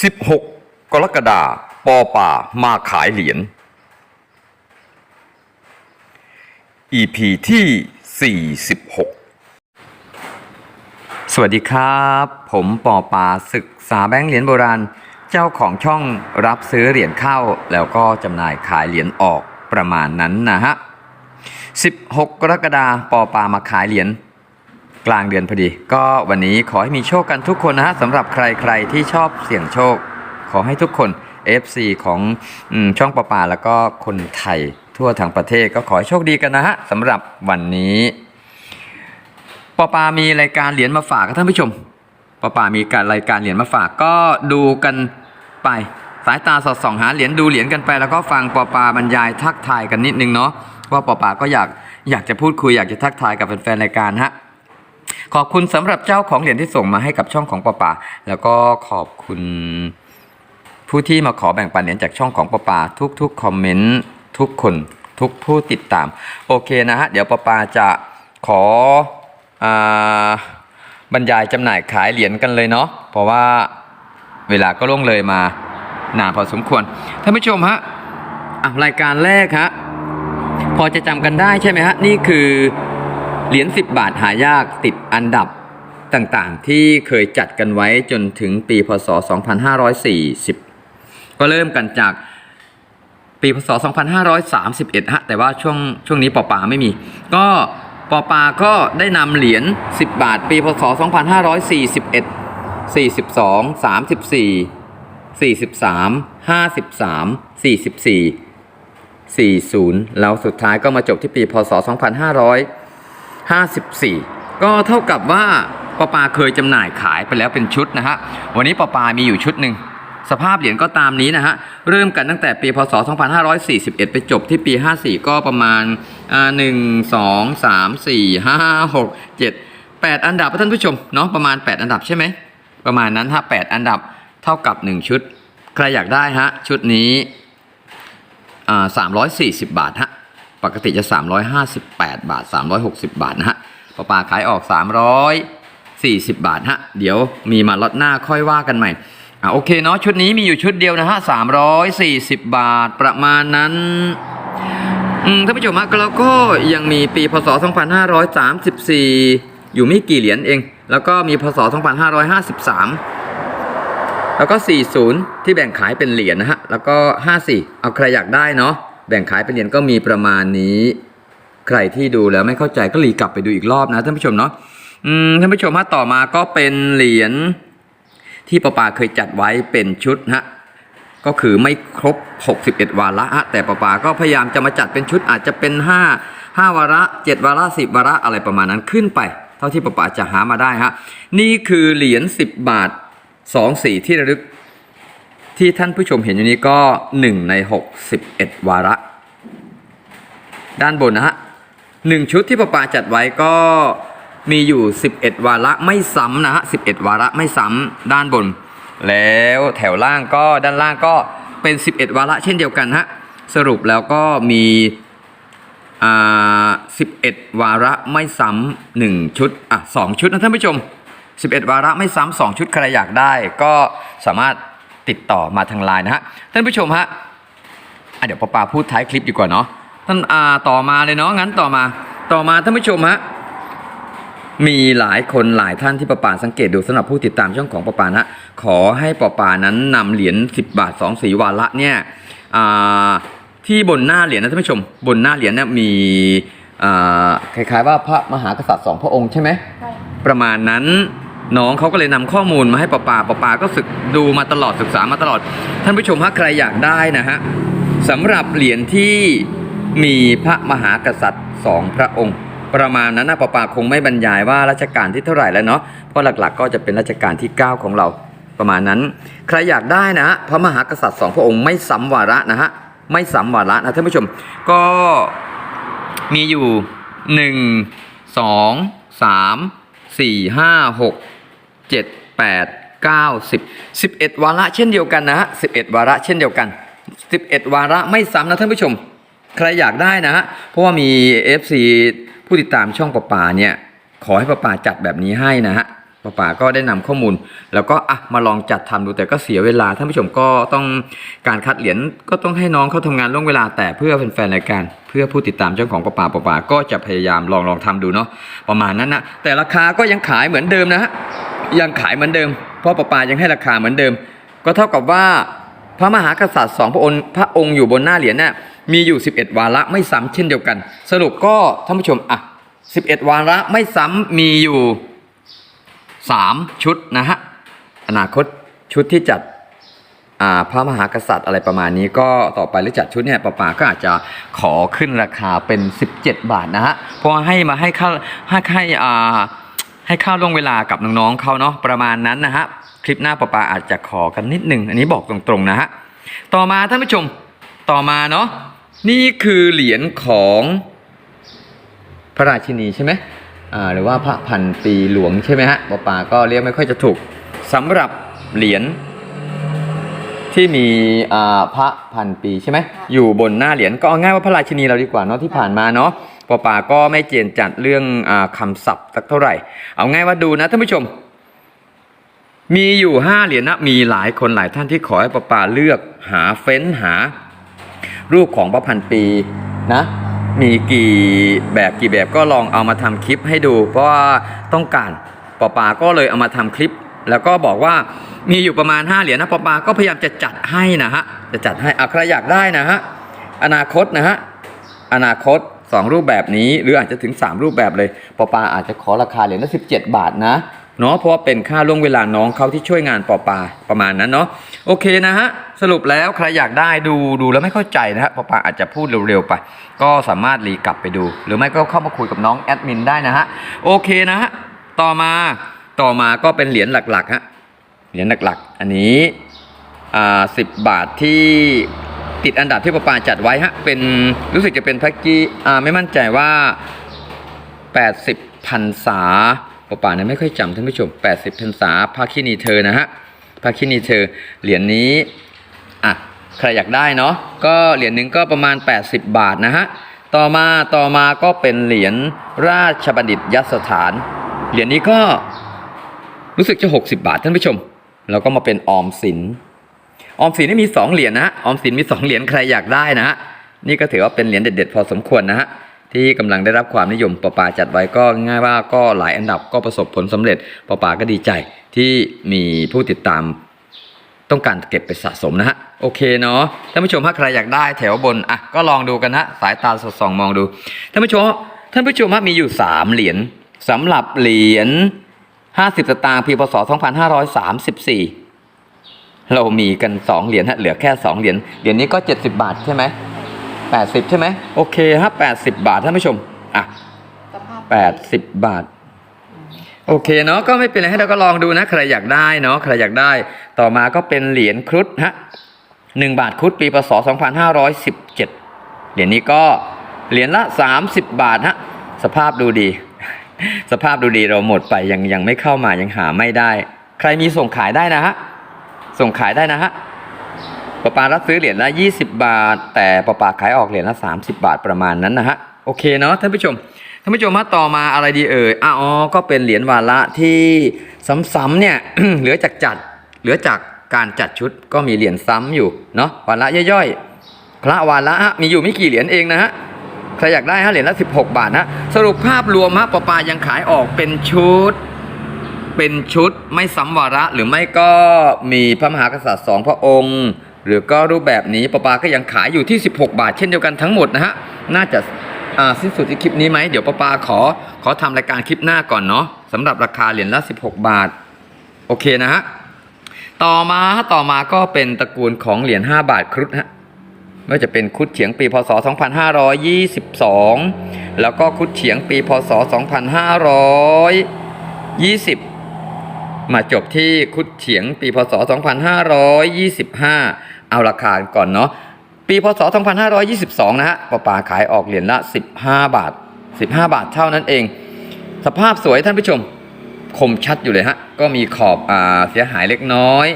16 กรกฎาปอป่ามาขายเหรียญ EP ที่ 46 สวัสดีครับ ผมปอปาศึกษาแบงค์เหรียญโบราณ เจ้าของช่องรับซื้อเหรียญเข้า แล้วก็จำหน่ายขายเหรียญออกประมาณนั้นนะฮะ 16 กรกฎาปอปามาขายเหรียญ กลางเดือนพอดี ก็วันนี้ขอให้มีโชคกันทุกคนนะฮะสำหรับใครๆที่ชอบเสี่ยงโชค ขอให้ทุกคน FC ของอช่องประปาแล้วก็คนไทยทั่วทั้งประเทศก็ขอให้โชคดีกันนะฮะสำหรับวันนี้ปอปามีรายการเหรียญมาฝากกับท่านผู้ชมปอปามีการรายการเหรียญมาฝากก็ดูกันไป สายตาสอดส่องหาเหรียญดูเหรียญกันไป แล้วก็ฟังปอปาบรรยายทักทายกันนิดนึงเนาะว่าปอปาก็อยากอยากจะพูดคุยอยากจะทักทายกับแฟนๆรายการฮะ ขอบคุณสำหรับเจ้าของเหรียญที่ส่งมาให้กับช่องของปอปาแล้วก็ขอบคุณผู้ที่มาขอแบ่งปันเหรียญจากช่องของปอปาทุกๆคอมเมนต์ทุกคนทุกผู้ติดตาม โอเคนะฮะ เดี๋ยวปอปาจะขออาบรรยายจำหน่ายขายเหรียญกันเลยเนาะเพราะว่าเวลาก็ล่วงเลยมานานพอสมควรท่านผู้ชมฮะอะรายการแรกฮะพอจะจำกันได้ใช่ไหมฮะ นี่คือ เหรียญ10 บาทหายากติดอันดับต่างๆ ที่เคยจัดกันไว้จนถึงปีพศ 2540 ก็เริ่มกันจากปีพศ 2531 ฮะ แต่ว่าช่วงช่วงนี้ปอปาไม่มี ก็ปอปาก็ได้นำเหรียญ 10 บาท ปีพศ 2541 42 34 43 53 44 40 แล้วสุดท้ายก็มาจบที่ปีพศ 2500 54 ก็เท่ากับว่าปอปาเคยจำหน่ายขายไปแล้วเป็นชุดนะฮะ วันนี้ปอปามีอยู่ชุดหนึ่งสภาพเหรียญก็ตามนี้นะฮะ เริ่มกันตั้งแต่ปีพศ 2541 ไปจบที่ปี 54 ก็ประมาณอ่า1 2 3 4 5 6 7 8 อันดับท่านผู้ชมเนาะประมาณ 8 อันดับใช่ไหม ประมาณนั้นฮะ8อันดับเท่ากับ 1 ชุด ใครอยากได้ฮะ ชุดนี้อ่า340 บาทฮะ ปกติจะ 358 บาท 360 บาทนะฮะปลาปลาขายออก 340 บาทฮะ เดี๋ยวมีมาล็อตหน้าค่อยว่ากันใหม่อ่าโอเคเนาะชุดนี้มีอยู่ชุดเดียวนะฮะ 340 บาทประมาณนั้นอืมท่านผู้ชมฮะแล้วก็ยังมีปีพศ 2534 อยู่ไม่กี่เหรียญเอง แล้วก็มีพศ 2553 แล้วก็ 40 ที่แบ่งขายเป็นเหรียญนะฮะ แล้วก็ 54 เอาใครอยากได้เนาะ แบ่งขายเป็นเหรียญก็มีประมาณนี้ ใครที่ดูแล้วไม่เข้าใจก็รีกลับไปดูอีกรอบนะท่านผู้ชมเนาะท่านผู้ชมฮะต่อมาก็เป็นเหรียญที่ปะปาเคยจัดไว้เป็นชุดฮะก็คือไม่ครบ 61 วาระแต่ปะปาก็พยายามจะมาจัดเป็นชุดอาจจะเป็น 5 5 วาระ 7 วาระ 10 วาระอะไรประมาณนั้นขึ้นไป เท่าที่ปะปาจะหามาได้ฮะนี่คือเหรียญ 10 บาท 2 สีที่ระลึก ที่ท่านผู้ชมเห็นอยู่นี้ก็ 1 ใน 61 วาระ ด้านบนนะฮะหนึ่งชุดที่ปะปาจัดไว้ก็มีอยู่ 11 วาระไม่ซ้ำนะฮะ11 วาระไม่ซ้ำด้านบน แล้วแถวล่างก็ด้านล่างก็เป็น 11 วาระเช่นเดียวกันฮะสรุปแล้วก็มีอ่า11 วาระไม่ซ้ำหนึ่งชุดอะสองชุดนะท่านผู้ชม 11 วาระไม่ซ้ำสองชุดใครอยากได้ก็สามารถ ติดต่อมาทางไลน์นะฮะท่านผู้ชมฮะอะเดี๋ยวปอปาพูดท้ายคลิปดีกว่าเนาะท่านอ่าต่อมาเลยเนาะงั้นต่อมาต่อมาท่านผู้ชมฮะมีหลายคนหลายท่านที่ปอปาสังเกตดูสำหรับผู้ติดตามช่องของปอปานะขอให้ปอปานั้นนำเหรียญ10 บาท 2 สีวาระเนี่ยอ่าที่บนหน้าเหรียญนะท่านผู้ชม บนหน้าเหรียญเนี่ยมีอ่าคล้ายๆว่าพระมหากษัตริย์สองพระองค์ใช่ไหมใช่ประมาณนั้น น้องเขาก็เลยนำข้อมูลมาให้ปาปาปาปาก็ศึกดูมาตลอดศึกษามาตลอด ท่านผู้ชมถ้าใครอยากได้นะฮะสำหรับเหรียญที่มีพระมหากษัตริย์สองพระองค์ ประมาณนั้นนะปาปาคงไม่บรรยายว่ารัชกาลที่เท่าไหร่แล้วเนาะเพราะหลักๆ ก็จะเป็นรัชกาลที่ 9 ของเราประมาณนั้น ใครอยากได้นะฮะพระมหากษัตริย์สองพระองค์ไม่ซ้ำวาระนะฮะไม่ซ้ำวาระนะท่านผู้ชมก็มีอยู่หนึ่งสอง สามสี่ห้าหกเจ็ดแปดเก้าสิบสิบเอ็ดวาระเช่นเดียวกันนะฮะสิบเอ็ดวาระเช่นเดียวกันสิบเอ็ดวาระไม่ซ้ำนะท่านผู้ชม ใครอยากได้นะฮะเพราะว่ามี FC ผู้ติดตามช่องปะป่าเนี่ยขอให้ปะป่าจัดแบบนี้ให้นะฮะป้าป๋าก็ได้นำข้อมูล แล้วก็อะมาลองจัดทำดูแต่ก็เสียเวลาท่านผู้ชมก็ต้องการคัดเหรียญก็ต้องให้น้องเขาทำงานล่วงเวลาแต่เพื่อแฟนๆรายการเพื่อผู้ติดตามเจ้าของป้าป๋าป้าป๋าก็จะพยายามลองลองทำดูเนาะประมาณนั้นนะแต่ราคาก็ยังขายเหมือนเดิมนะฮะ ยังขายเหมือนเดิมพราะป้าป๋ายังให้ราคาเหมือนเดิม ก็เท่ากับว่าพระมหากษัตริย์สองพระองค์พระองค์อยู่บนหน้าเหรียญเนี่ยมีอยู่ 11 วาระไม่ซ้ำเช่นเดียวกัน สรุปก็ท่านผู้ชมอะ11 วาระไม่ซ้ำมีอยู่ 3 ชุดนะฮะอนาคตชุดที่จัดอ่าพระมหากษัตริย์อะไรประมาณนี้ก็ต่อไปหรือจัดชุดเนี่ยป้าป๋าก็อาจจะขอขึ้นราคาเป็น 17 บาทนะฮะเพราะให้มาให้ค่าให้ให้อ่า ให้ค่าล่วงเวลากับน้องๆเขาเนาะประมาณนั้นนะฮะคลิปหน้าปะปาอาจจะขอกันนิดหนึ่งอันนี้บอกตรงๆนะฮะต่อมาท่านผู้ชมต่อมาเนาะนี่คือเหรียญของพระราชินีใช่ไหมอ่าหรือว่าพระพันปีหลวงใช่ไหมฮะปะปาก็เรียกไม่ค่อยจะถูกสำหรับเหรียญที่มีอ่าพระพันปีใช่ไหมอยู่บนหน้าเหรียญก็เอาง่ายว่าพระราชินีเราดีกว่าเนาะที่ผ่านมาเนาะ ปอปาก็ไม่เจียนจัดเรื่องอคำศัพท์สักเท่าไหร่ เอาง่ายว่าดูนะท่านผู้ชม มีอยู่ห้าเหรียญนะมีหลายคนหลายท่านที่ขอให้ปอปาเลือกหาเฟ้นหา รูปของพระพันปีนะมีกี่แบบกี่แบบก็ลองเอามาทำคลิปให้ดู เพราะว่าต้องการปอปาก็เลยเอามาทำคลิป แล้วก็บอกว่ามีอยู่ประมาณ 5 เหรียญนะปอปาก็พยายามจะจัดให้นะฮะจะจัดให้อะใครอยากได้นะฮะอนาคตนะฮะอนาคต 2 รูปแบบนี้ หรืออาจจะถึง 3 รูปแบบเลยปอปาอาจจะขอราคาเหรียญละ17 บาทนะเนาะเพราะว่าเป็นค่าล่วงเวลาน้องเขาที่ช่วยงานปอปาประมาณนั้นเนาะโอเคนะฮะสรุปแล้วใครอยากได้ดูดูแล้วไม่เข้าใจนะฮะปอปาอาจจะพูดเร็วๆไป ก็สามารถรีกลับไปดู หรือไม่ก็เข้ามาคุยกับน้องแอดมินได้นะฮะโอเคนะฮะต่อมาต่อมาก็เป็นเหรียญหลักๆฮะเหรียญหลักๆ อันนี้อ่าสิบบาทที่ ติดอันดับที่ประปาจัดไว้ฮะเป็นรู้สึกจะเป็นแพ็กกี้อ่าไม่มั่นใจว่า 80พันษาประปาเนี่ยไม่ค่อยจำท่านผู้ชม 80พันษาภาคินีเธอนะฮะภาคินีเธอเหรียญนี้อะใครอยากได้เนาะก็เหรียญหนึ่งก็ประมาณ 80 บาทนะฮะต่อมาต่อมาก็เป็นเหรียญราชบัณฑิตยสถาน เหรียญนี้ก็รู้สึกจะ 60 บาทท่านผู้ชม แล้วก็มาเป็นออมสิน ออมสินนี่มี2เหรียญนะฮะออมสินมี2เหรียญใครอยากได้นะฮะนี่ก็ถือว่าเป็นเหรียญเด็ดๆ พอสมควรนะฮะที่กำลังได้รับความนิยมปอปาจัดไว้ก็ง่ายว่าก็หลายอันดับก็ประสบผลสำเร็จปอปาก็ดีใจที่มีผู้ติดตามต้องการเก็บไปสะสมนะฮะโอเคเนาะท่านผู้ชมถ้าใครอยากได้แถวบนอะก็ลองดูกันฮะสายตาสดส่องมองดูท่านผู้ชมท่านผู้ชมฮะมีอยู่ 3 เหรียญสำหรับเหรียญ50สตางค์ปีพศ2534 เรามีกัน2เหรียญฮะเหลือแค่2เหรียญเหรียญนี้ก็70บาทใช่ไหม80ใช่ไหมโอเคฮะ80บาทท่านผู้ชมอะสภาพ80บาทโอเคเนาะก็ไม่เป็นไรให้เราก็ลองดูนะใครอยากได้เนาะใครอยากได้ ต่อมาก็เป็นเหรียญครุฑฮะหนึ่งบาทครุฑปีพศ2517เหรียญนี้ก็เหรียญละ30บาทฮะสภาพดูดี สภาพดูดีเราหมดไปยังยังไม่เข้ามายังหาไม่ได้ ใครมีส่งขายได้นะฮะ ส่งขายได้นะฮะปะปารับซื้อเหรียญละ 20 บาท แต่ปะปาขายออกเหรียญละ 30 บาทประมาณนั้นนะฮะโอเคเนาะท่านผู้ชมท่านผู้ชมมาต่อมาอะไรดีเอ่ยอ๋อก็เป็นเหรียญวาระที่ซ้ำๆเนี่ยเหลือจากจัดเหลือจากการจัดชุดก็มีเหรียญซ้ำอยู่เนาะวาระย่อยๆ พระวาระฮะมีอยู่ไม่กี่เหรียญเองนะฮะใครอยากได้ฮะเหรียญละ 16 บาทนะสรุปภาพรวมฮะปปายังขายออกเป็นชุด เป็นชุดไม่ซ้ำวาระหรือไม่ก็มีพระมหากษัตริย์สองพระองค์ หรือก็รูปแบบนี้ปปาก็ยังขายอยู่ที่ 16 บาท เช่นเดียวกันทั้งหมดนะฮะน่าจะาสิ้นสุดที่คลิปนี้ไหมเดี๋ยวปปาขอขอทำรายการคลิปหน้าก่อนเนาะสำหรับราคาเหรียญละ 16 บาท โอเคนะฮะต่อมาฮะต่อมาก็เป็นตระกูลของเหรียญ5บาทครุฑฮะไม่ว่าจะเป็นคุดเฉียงปีพศ 2522 แล้วก็คุดเฉียงปีพศ 2520 มาจบที่คุดเฉียงปีพศ 2525 เอาราคาก่อนเนาะปีพศ 2522 นะฮะปอป่าขายออกเหรียญละ 15 บาท 15 บาทเท่านั้นเอง สภาพสวยท่านผู้ชมคมชัดอยู่เลยฮะ ก็มีขอบอ่าเสียหายเล็กน้อย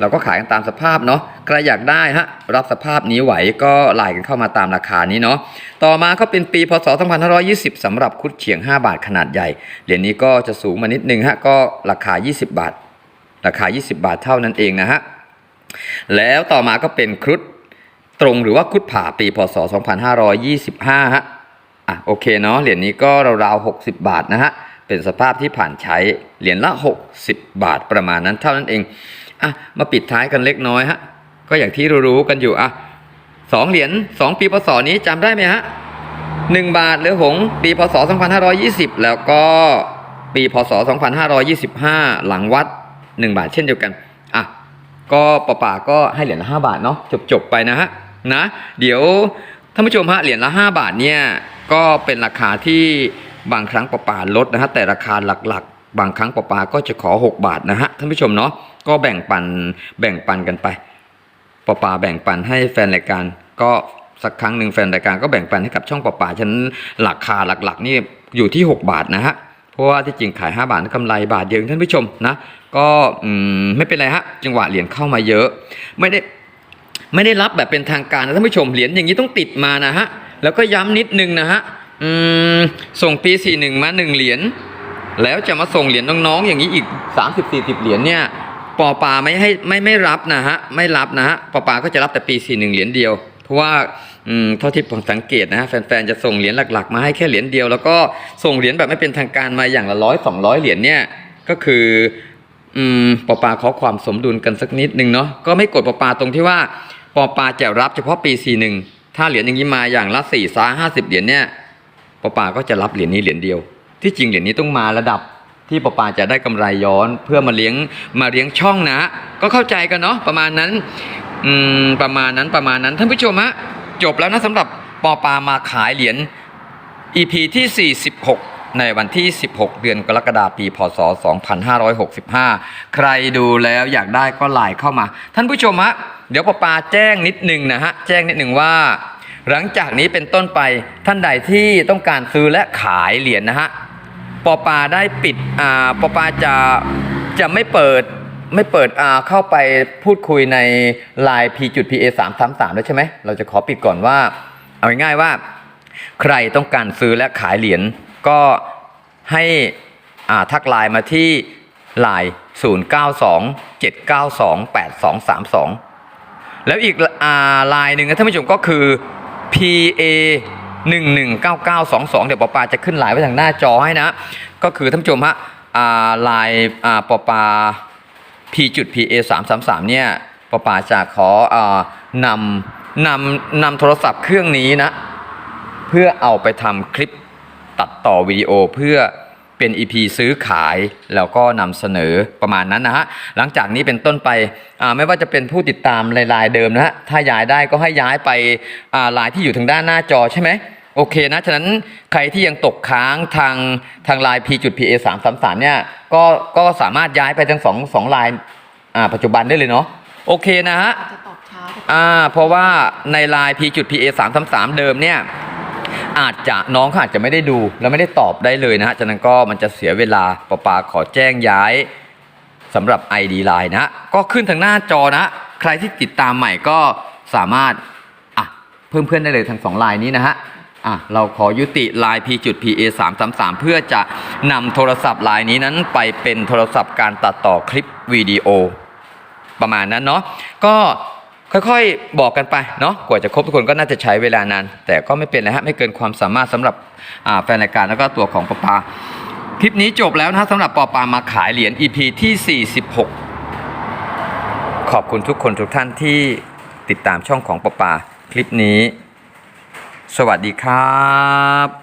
เราก็ขายกันตามสภาพเนาะ ใครอยากได้ฮะรับสภาพนี้ไหวก็ไลน์กันเข้ามาตามราคานี้เนาะต่อมาก็เป็นปีพศ 2520สำหรับคุดเฉียง 5 บาทขนาดใหญ่ เหรียญนี้ก็จะสูงมานิดนึงฮะก็ราคา 20 บาท ราคา 20 บาทเท่านั้นเองนะฮะแล้วต่อมาก็เป็นครุฑตรงหรือว่าครุฑผ่าปีพศ 2525 ฮะ อะโอเคเนาะเหรียญนี้ก็ราวๆ 60 บาทนะฮะ เป็นสภาพที่ผ่านใช้เหรียญละ 60 บาทประมาณนั้นเท่านั้นเอง อะ มาปิดท้ายกันเล็กน้อยฮะ ก็อย่างที่รู้ๆกันอยู่อะสองเหรียญสองปีพศนี้จำได้ไหมฮะหนึ่งบาทหรือหงปีพศ 2520 แล้วก็ปีพศ 2525 หลังวัด 1 บาทเช่นเดียวกันอะก็ป่าป่าก็ให้เหรียญละ5บาทเนาะจบจบๆไปนะฮะนะเดี๋ยวท่านผู้ชมฮะเหรียญละ 5 บาทเนี่ยก็เป็นราคาที่บางครั้งป่าป่าลดนะฮะแต่ราคาหลักๆ บางครั้งป่าป่าก็จะขอ 6 บาทนะฮะท่านผู้ชมเนาะก็แบ่งปันแบ่งปันกันไป ป่าป่าแบ่งปันให้แฟนรายการ ก็สักครั้งหนึ่งแฟนรายการก็แบ่งปันให้กับช่องป่าป่าฉะนั้นราคาหลักๆ นี่อยู่ที่ 6 บาทนะฮะเพราะว่าที่จริงขาย 5 บาทกำไรบาทเดียวเองท่านผู้ชมนะ ก็ไม่เป็นไรฮะจังหวะเหรียญเข้ามาเยอะ ไม่ได้ไม่ได้รับแบบเป็นทางการนะท่านผู้ชมเหรียญอย่างนี้ต้องติดมานะฮะแล้วก็ย้ำนิดนึงนะฮะส่งปี 41 มา 1 เหรียญแล้วจะมาส่งเหรียญน้องๆอย่างนี้อีก 30-40 เหรียญเนี่ย ปอปาไม่ให้ไม่ไม่รับนะฮะไม่รับนะฮะปอปาก็จะรับแต่ปี41เหรียญเดียว เพราะว่าเท่าที่ผมสังเกตนะฮะแฟนๆจะส่งเหรียญหลักๆ มาให้แค่เหรียญเดียว แล้วก็ส่งเหรียญแบบไม่เป็นทางการมาอย่างละร้อยสองร้อยเหรียญเนี่ยก็คืออืมปอปาขอความสมดุลกันสักนิดนึงเนาะก็ไม่กดปอปาตรงที่ว่าปอปาจะรับเฉพาะปี41ถ้าเหรียญอย่างนี้มาอย่างละ4ซ่าห้าสิบเหรียญเนี่ยปอปาก็จะรับเหรียญนี้เหรียญเดียว ที่จริงเหรียญนี้ต้องมาระดับ ที่ปอปาจะได้กำไรย้อนเพื่อมาเลี้ยงมาเลี้ยงช่องนะ ก็เข้าใจกันเนาะประมาณนั้นอืมประมาณนั้นประมาณนั้นท่านผู้ชมฮะจบแล้วนะสำหรับปอปามาขายเหรียญ EP ที่ 46 ในวันที่ 16 เดือนกรกฎาคมปี พศ 2565 ใครดูแล้วอยากได้ก็ไลน์เข้ามา ท่านผู้ชมฮะเดี๋ยวปอปาแจ้งนิดหนึ่งนะฮะ แจ้งนิดหนึ่งว่า หลังจากนี้เป็นต้นไปท่านใดที่ต้องการซื้อและขายเหรียญนะฮะ ปอปาได้ปิดอ่าปอปาจะจะไม่เปิดไม่เปิดอ่าเข้าไปพูดคุยใน Line P.PA 3 3 3แล้วใช่ไหมเราจะขอปิดก่อนว่า เอาง่ายๆว่า ใครต้องการซื้อและขายเหรียญก็ให้อ่าทักไลน์มาที่ Line 0927928232แล้วอีกอ่าไลน์หนึ่งนะท่านผู้ชมก็คือ PA 1 1 9 9 2 2 เดี๋ยวปอปาจะขึ้นไลน์ไว้ทางหน้าจอให้นะ ก็คือท่านผู้ชมฮะอ่าไลน์ปอปา P จุด PA 3 3 3เนี่ยปอปาจะขออนำนำนำโทรศัพท์เครื่องนี้นะ เพื่อเอาไปทำคลิปตัดต่อวิดีโอเพื่อ เป็น EP ซื้อขายแล้วก็นำเสนอประมาณนั้นนะฮะหลังจากนี้เป็นต้นไปอ่าไม่ว่าจะเป็นผู้ติดตามในไลน์เดิมนะฮะถ้าย้ายได้ก็ให้ย้ายไปอ่าไลน์ที่อยู่ทางด้านหน้าจอใช่ไหมโอเคนะ ฉะนั้นใครที่ยังตกค้างทางทางไลน์ p.pa 3 3 3เนี่ยก็ก็สามารถย้ายไปทั้งสองสองไลน์อ่าปัจจุบันได้เลยเนาะโอเคนะฮะอาจจะตอบช้าอ่าเพราะว่าในไลน์ p.pa 3 3 3เดิมเนี่ย อาจจะน้องเขาอาจจะไม่ได้ดู แล้วไม่ได้ตอบได้เลยนะฮะฉะนั้นก็มันจะเสียเวลาปอปาขอแจ้งย้ายสำหรับ ID Line นะ ก็ขึ้นทางหน้าจอนะ ใครที่ติดตามใหม่ก็สามารถอะเพิ่มเพื่อนได้เลยทั้งสองไลน์นี้นะฮะอะเราขอยุติไลน์ p.pa 3 3 3เพื่อจะนำโทรศัพท์ไลน์นี้นั้นไปเป็นโทรศัพท์การตัดต่อคลิปวิดีโอประมาณนั้นเนาะก็ ค่อยๆ บอกกันไปเนาะกว่าจะครบทุกคนก็น่าจะใช้เวลานาน แต่ก็ไม่เป็นไรฮะไม่เกินความสามารถสำหรับแฟนรายการแล้วก็ตัวของปอปา คลิปนี้จบแล้วนะสำหรับปอปามาขายเหรียญ EP ที่ 46 ขอบคุณทุกคนทุกท่านที่ติดตามช่องของปอปาคลิปนี้ สวัสดีครับ